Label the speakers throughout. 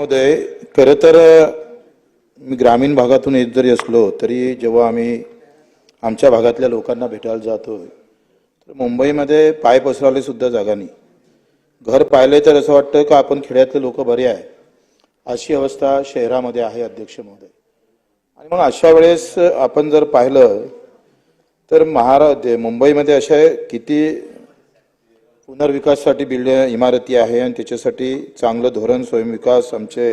Speaker 1: महोदय खरं तर मी ग्रामीण भागातून येत जरी असलो तरी जेव्हा आम्ही आमच्या भागातल्या लोकांना भेटायला जातो तर मुंबईमध्ये पाय पसरायला सुद्धा जागा नाही. घर पाहिले तर असं वाटतं का आपण खेड्यातले लोक बरे आहे? अशी अवस्था शहरामध्ये आहे अध्यक्ष महोदय. आणि मग अशा वेळेस आपण जर पाहिलं तर महारा मुंबईमध्ये अशा किती पुनर्विकासासाठी बिल्ड इमारती आहे आणि त्याच्यासाठी चांगलं धोरण स्वयंविकास आमचे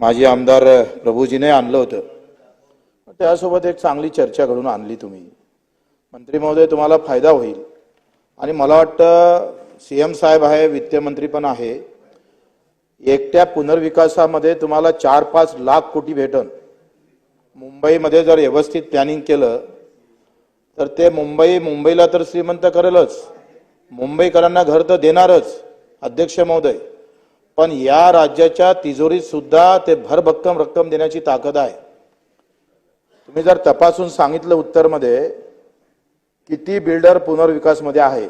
Speaker 1: माजी आमदार प्रभूजीने आणलं होतं. त्यासोबत एक चांगली चर्चा घडून आणली तुम्ही. मंत्री महोदय तुम्हाला फायदा होईल. आणि मला वाटतं सी एम साहेब आहे वित्तमंत्री पण आहे. एकट्या पुनर्विकासामध्ये तुम्हाला चार पाच लाख कोटी भेटन. मुंबईमध्ये जर व्यवस्थित प्लॅनिंग केलं तर ते मुंबई मुंबईला तर श्रीमंत करेलच. मुंबईकरांना घर तर देणारच अध्यक्ष महोदय. पण या राज्याच्या तिजोरीत सुद्धा ते भरभक्कम रक्कम देण्याची ताकद आहे. तुम्ही जर तपासून सांगितलं उत्तरमध्ये किती बिल्डर पुनर्विकासमध्ये आहे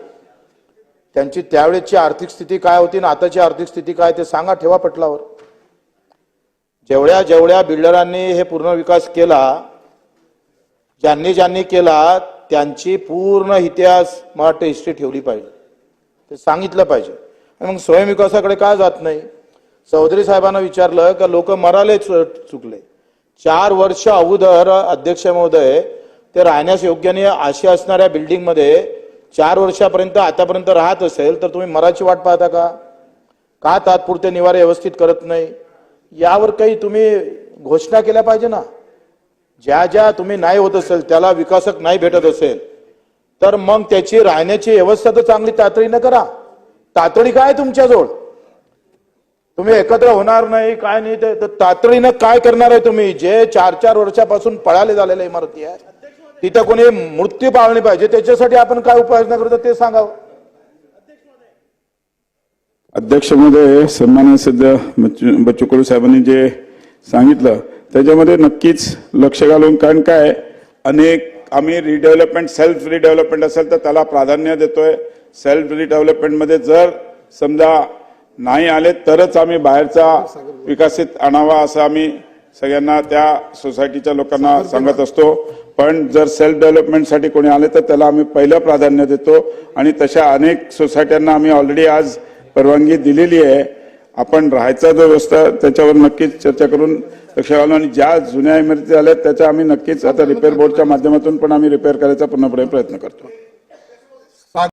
Speaker 1: त्यांची त्यावेळेची आर्थिक स्थिती काय होती आणि आताची आर्थिक स्थिती काय ते सांगा ठेवा पटलावर. जेवढ्या जेवढ्या बिल्डरांनी हे पुनर्विकास केला ज्यांनी ज्यांनी केला त्यांची पूर्ण इतिहास मराठी हिस्ट्री ठेवली पाहिजे. ते सांगितलं पाहिजे. आणि मग स्वयंविकासाकडे का जात नाही? चौधरी साहेबांना विचारलं का लोक मराले चुकले. चार वर्ष अगोदर अध्यक्ष महोदय ते राहण्यास योग्य नाही अशी असणाऱ्या बिल्डिंगमध्ये चार वर्षापर्यंत आतापर्यंत राहत असेल तर तुम्ही मराची वाट पाहता का? का तात्पुरते निवारे व्यवस्थित करत नाही? यावर काही तुम्ही घोषणा केल्या पाहिजे ना? ज्या ज्या तुम्ही नाही होत असेल त्याला विकासक नाही भेटत असेल तर मग त्याची राहण्याची व्यवस्था तर चांगली तातडीनं करा. तातडी काय तुमच्याजवळ तुम्ही एकत्र होणार नाही काय नाही ते तर तातडीनं काय करणार आहे तुम्ही? जे चार चार वर्षापासून पळाले झालेल्या इमारती आहे तिथं कोणी मृत्यू पाळली पाहिजे त्याच्यासाठी आपण काय उपाययोजना करतो ते सांगावं.
Speaker 2: अध्यक्ष महोदय सन्मान्य सध्या बच्चू बच्चू कडू साहेबांनी जे सांगितलं त्याच्यामध्ये नक्कीच लक्ष घालून कारण काय अनेक आम्ही रिडेव्हलपमेंट सेल्फ रिडेव्हलपमेंट असेल तर त्याला प्राधान्य देतोय. सेल्फ रिडेव्हलपमेंटमध्ये जर समजा नाही आले तरच आम्ही बाहेरचा विकसित आणावा असं आम्ही सगळ्यांना त्या सोसायटीच्या लोकांना सांगत असतो. पण जर सेल्फ डेव्हलपमेंटसाठी कोणी आले तर त्याला आम्ही पहिलं प्राधान्य देतो. आणि तशा अनेक सोसायट्यांना आम्ही ऑलरेडी आज परवानगी दिलेली आहे. आपण राहायचा जो व्यवस्था त्याच्यावर नक्कीच चर्चा करून लक्ष घालू आणि ज्या जुन्या इमारती आल्या त्याच्या आम्ही नक्कीच आता रिपेअर बोर्डच्या माध्यमातून पण आम्ही रिपेअर करायचा पूर्णपणे प्रयत्न करतो.